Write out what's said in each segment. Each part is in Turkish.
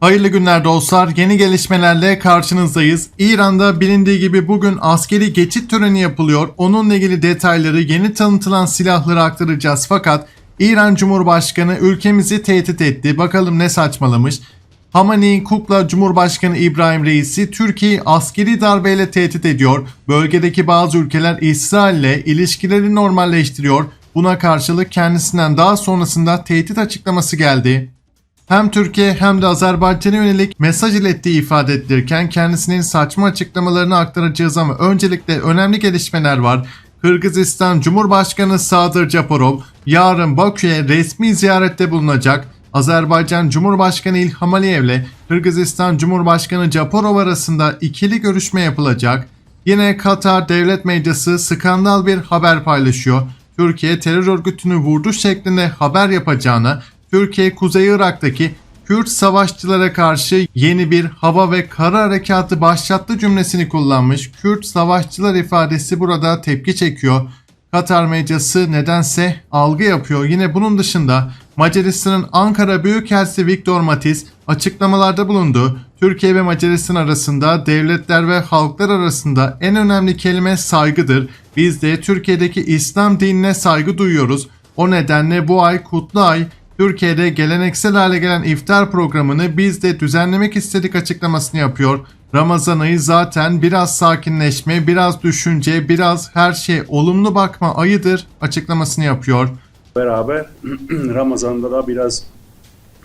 Hayırlı günler dostlar. Yeni gelişmelerle karşınızdayız. İran'da bilindiği gibi bugün askeri geçit töreni yapılıyor. Onunla ilgili detayları, yeni tanıtılan silahları aktaracağız. Fakat İran Cumhurbaşkanı ülkemizi tehdit etti. Bakalım ne saçmalamış. Hamani Kukla Cumhurbaşkanı İbrahim Reisi Türkiye'yi askeri darbeyle tehdit ediyor. Bölgedeki bazı ülkeler İsrail'le ilişkileri normalleştiriyor. Buna karşılık kendisinden daha sonrasında tehdit açıklaması geldi hem Türkiye hem de Azerbaycan'a yönelik mesaj ilettiği ifade edilirken kendisinin saçma açıklamalarını aktaracağız ama öncelikle önemli gelişmeler var. Kırgızistan Cumhurbaşkanı Sadır Japarov yarın Bakü'ye resmi ziyarette bulunacak. Azerbaycan Cumhurbaşkanı İlham Aliyev ile Kırgızistan Cumhurbaşkanı Japarov arasında ikili görüşme yapılacak. Yine Katar Devlet Medyası skandal bir haber paylaşıyor. Türkiye terör örgütünü vurdu şeklinde haber yapacağını Türkiye Kuzey Irak'taki Kürt savaşçılara karşı yeni bir hava ve kara harekatı başlattı cümlesini kullanmış. Kürt savaşçılar ifadesi burada tepki çekiyor. Katar medyası nedense algı yapıyor. Yine bunun dışında Macaristan'ın Ankara Büyükelçisi Viktor Matiz açıklamalarda bulundu. Türkiye ve Macaristan arasında devletler ve halklar arasında en önemli kelime saygıdır. Biz de Türkiye'deki İslam dinine saygı duyuyoruz. O nedenle bu ay kutlu ay Türkiye'de geleneksel hale gelen iftar programını biz de düzenlemek istedik açıklamasını yapıyor. Ramazan ayı zaten biraz sakinleşme, biraz düşünce, biraz her şey olumlu bakma ayıdır açıklamasını yapıyor. beraber Ramazan'da da biraz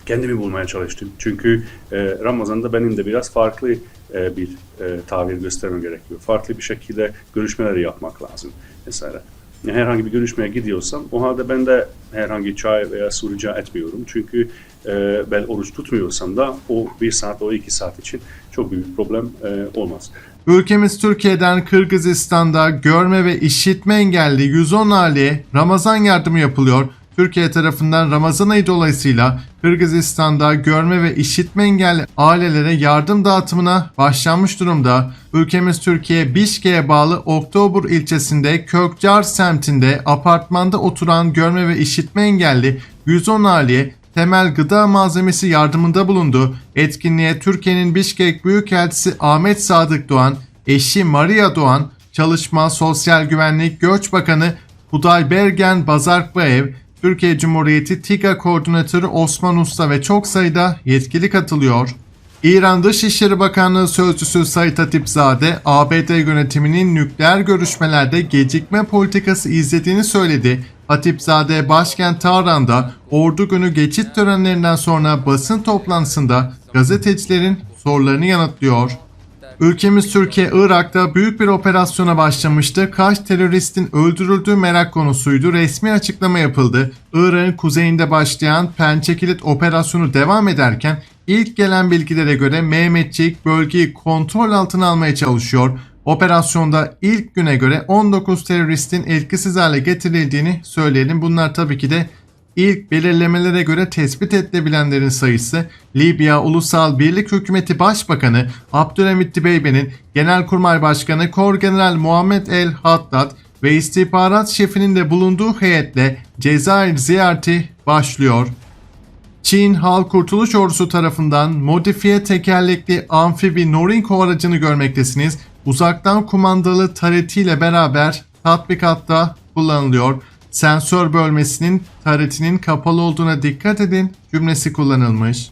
kendimi bulmaya çalıştım. Çünkü e, Ramazan'da benim de biraz farklı e, bir e, tavır göstermem gerekiyor. Farklı bir şekilde görüşmeleri yapmak lazım mesela. Herhangi bir görüşmeye gidiyorsam o halde ben de herhangi çay veya su rica etmiyorum. Çünkü e, ben oruç tutmuyorsam da o bir saat o iki saat için çok büyük problem e, olmaz. Ülkemiz Türkiye'den Kırgızistan'da görme ve işitme engelli 110 aileye Ramazan yardımı yapılıyor. Türkiye tarafından Ramazan ayı dolayısıyla Kırgızistan'da görme ve işitme engelli ailelere yardım dağıtımına başlanmış durumda. Ülkemiz Türkiye Bişke'ye bağlı Oktobur ilçesinde Kökcar semtinde apartmanda oturan görme ve işitme engelli 110 aileye temel gıda malzemesi yardımında bulundu. Etkinliğe Türkiye'nin Bişkek Büyükelçisi Ahmet Sadık Doğan, eşi Maria Doğan, Çalışma, Sosyal Güvenlik, Göç Bakanı Huday Bergen Bazarkbaev, Türkiye Cumhuriyeti TİGA Koordinatörü Osman Usta ve çok sayıda yetkili katılıyor. İran Dışişleri Bakanlığı Sözcüsü Said Hatipzade, ABD yönetiminin nükleer görüşmelerde gecikme politikası izlediğini söyledi. Hatipzade başkent Tahran'da ordu günü geçit törenlerinden sonra basın toplantısında gazetecilerin sorularını yanıtlıyor. Ülkemiz Türkiye Irak'ta büyük bir operasyona başlamıştı. Kaç teröristin öldürüldüğü merak konusuydu. Resmi açıklama yapıldı. Irak'ın kuzeyinde başlayan Pençekilit operasyonu devam ederken ilk gelen bilgilere göre Mehmetçik bölgeyi kontrol altına almaya çalışıyor. Operasyonda ilk güne göre 19 teröristin etkisiz hale getirildiğini söyleyelim. Bunlar tabii ki de İlk belirlemelere göre tespit edilebilenlerin sayısı Libya Ulusal Birlik Hükümeti Başbakanı Abdülhamit Dibeybe'nin Genelkurmay Başkanı Korgeneral Muhammed El Haddad ve istihbarat şefinin de bulunduğu heyetle Cezayir ziyareti başlıyor. Çin Halk Kurtuluş Ordusu tarafından modifiye tekerlekli amfibi Norinco aracını görmektesiniz. Uzaktan kumandalı taretiyle beraber tatbikatta kullanılıyor. Sensör bölmesinin taretinin kapalı olduğuna dikkat edin cümlesi kullanılmış.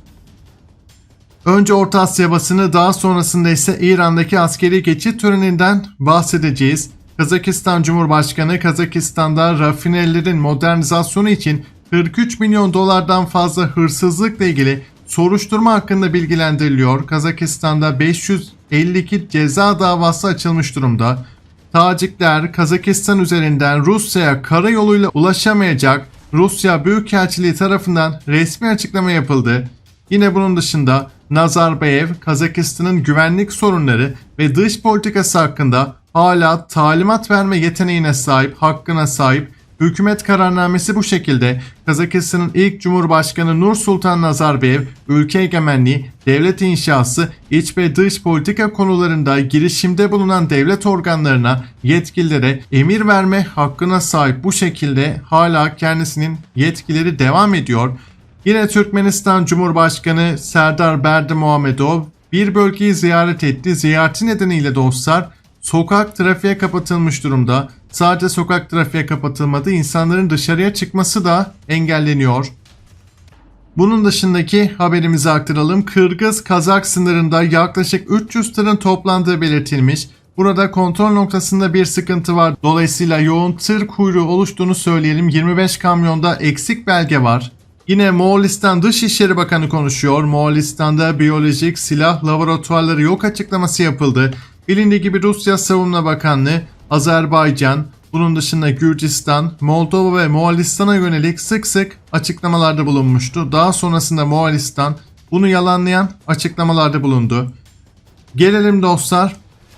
Önce Orta Asya basını daha sonrasında ise İran'daki askeri geçit töreninden bahsedeceğiz. Kazakistan Cumhurbaşkanı Kazakistan'da rafinerilerin modernizasyonu için 43 milyon dolardan fazla hırsızlıkla ilgili soruşturma hakkında bilgilendiriliyor. Kazakistan'da 552 ceza davası açılmış durumda. Tacikler Kazakistan üzerinden Rusya'ya karayoluyla ulaşamayacak Rusya Büyükelçiliği tarafından resmi açıklama yapıldı. Yine bunun dışında Nazarbayev, Kazakistan'ın güvenlik sorunları ve dış politikası hakkında hala talimat verme yeteneğine sahip, hakkına sahip. Hükümet kararnamesi bu şekilde. Kazakistan'ın ilk Cumhurbaşkanı Nur Sultan Nazarbayev, ülke egemenliği, devlet inşası, iç ve dış politika konularında girişimde bulunan devlet organlarına, yetkililere emir verme hakkına sahip bu şekilde hala kendisinin yetkileri devam ediyor. Yine Türkmenistan Cumhurbaşkanı Serdar Berdi Muhamedov bir bölgeyi ziyaret etti. Ziyareti nedeniyle dostlar sokak trafiğe kapatılmış durumda. Sadece sokak trafiğe kapatılmadı, insanların dışarıya çıkması da engelleniyor. Bunun dışındaki haberimizi aktaralım. Kırgız-Kazak sınırında yaklaşık 300 tırın toplandığı belirtilmiş. Burada kontrol noktasında bir sıkıntı var. Dolayısıyla yoğun tır kuyruğu oluştuğunu söyleyelim. 25 kamyonda eksik belge var. Yine Moğolistan Dışişleri Bakanı konuşuyor. Moğolistan'da biyolojik silah laboratuvarları yok açıklaması yapıldı. Bilindiği gibi Rusya Savunma Bakanlığı, Azerbaycan, bunun dışında Gürcistan, Moldova ve Moğolistan'a yönelik sık sık açıklamalarda bulunmuştu. Daha sonrasında Moğolistan bunu yalanlayan açıklamalarda bulundu. Gelelim dostlar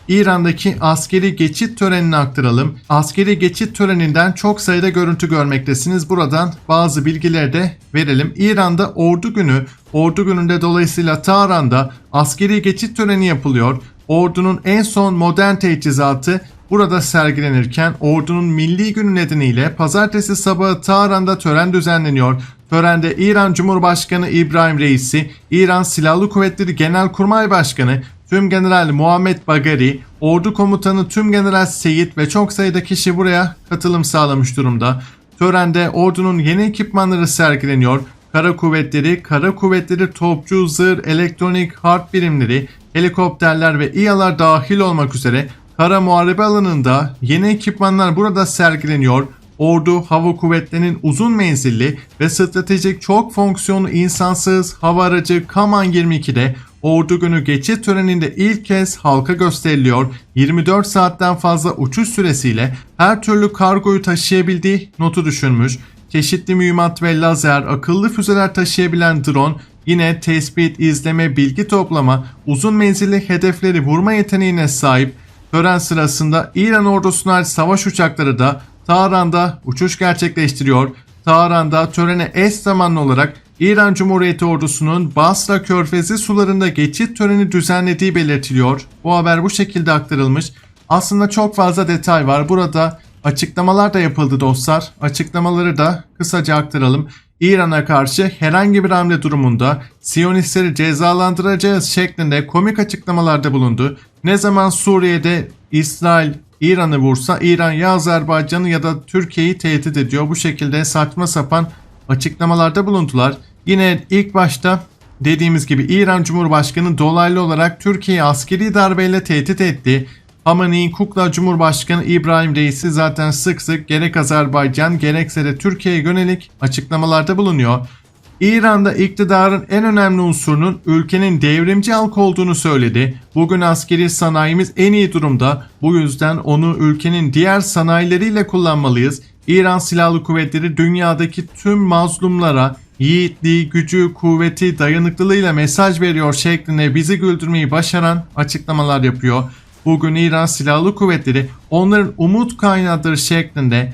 İran'daki askeri geçit törenini aktaralım. Askeri geçit töreninden çok sayıda görüntü görmektesiniz. Buradan bazı bilgileri de verelim. İran'da ordu günü, ordu gününde dolayısıyla Tahran'da askeri geçit töreni yapılıyor. Ordunun en son modern teçhizatı burada sergilenirken ordunun milli günü nedeniyle pazartesi sabahı Tahran'da tören düzenleniyor. Törende İran Cumhurbaşkanı İbrahim Reisi, İran Silahlı Kuvvetleri Genelkurmay Başkanı Tüm General Muhammed Bagari, Ordu Komutanı Tüm General Seyit ve çok sayıda kişi buraya katılım sağlamış durumda. Törende ordunun yeni ekipmanları sergileniyor. Kara kuvvetleri, kara kuvvetleri topçu, zırh, elektronik, harp birimleri, helikopterler ve İHA'lar dahil olmak üzere kara muharebe alanında yeni ekipmanlar burada sergileniyor. Ordu hava kuvvetlerinin uzun menzilli ve stratejik çok fonksiyonlu insansız hava aracı Kaman 22'de Ordu günü geçit töreninde ilk kez halka gösteriliyor. 24 saatten fazla uçuş süresiyle her türlü kargoyu taşıyabildiği notu düşürmüş. Çeşitli mühimmat ve lazer, akıllı füzeler taşıyabilen drone yine tespit, izleme, bilgi toplama, uzun menzilli hedefleri vurma yeteneğine sahip. Tören sırasında İran ordusuna savaş uçakları da Tahran'da uçuş gerçekleştiriyor. Tahran'da törene eş zamanlı olarak İran Cumhuriyeti ordusunun Basra Körfezi sularında geçit töreni düzenlediği belirtiliyor. Bu haber bu şekilde aktarılmış. Aslında çok fazla detay var. Burada açıklamalar da yapıldı dostlar. Açıklamaları da kısaca aktaralım. İran'a karşı herhangi bir hamle durumunda Siyonistleri cezalandıracağız şeklinde komik açıklamalarda bulundu. Ne zaman Suriye'de İsrail İran'ı vursa İran ya Azerbaycan'ı ya da Türkiye'yi tehdit ediyor. Bu şekilde saçma sapan açıklamalarda bulundular. Yine ilk başta dediğimiz gibi İran Cumhurbaşkanı dolaylı olarak Türkiye'yi askeri darbeyle tehdit etti. Hamani Kukla Cumhurbaşkanı İbrahim Reisi zaten sık sık gerek Azerbaycan gerekse de Türkiye'ye yönelik açıklamalarda bulunuyor. İran'da iktidarın en önemli unsurunun ülkenin devrimci halk olduğunu söyledi. Bugün askeri sanayimiz en iyi durumda. Bu yüzden onu ülkenin diğer sanayileriyle kullanmalıyız. İran Silahlı Kuvvetleri dünyadaki tüm mazlumlara yiğitliği, gücü, kuvveti, dayanıklılığıyla mesaj veriyor şeklinde bizi güldürmeyi başaran açıklamalar yapıyor. Bugün İran Silahlı Kuvvetleri onların umut kaynağıdır şeklinde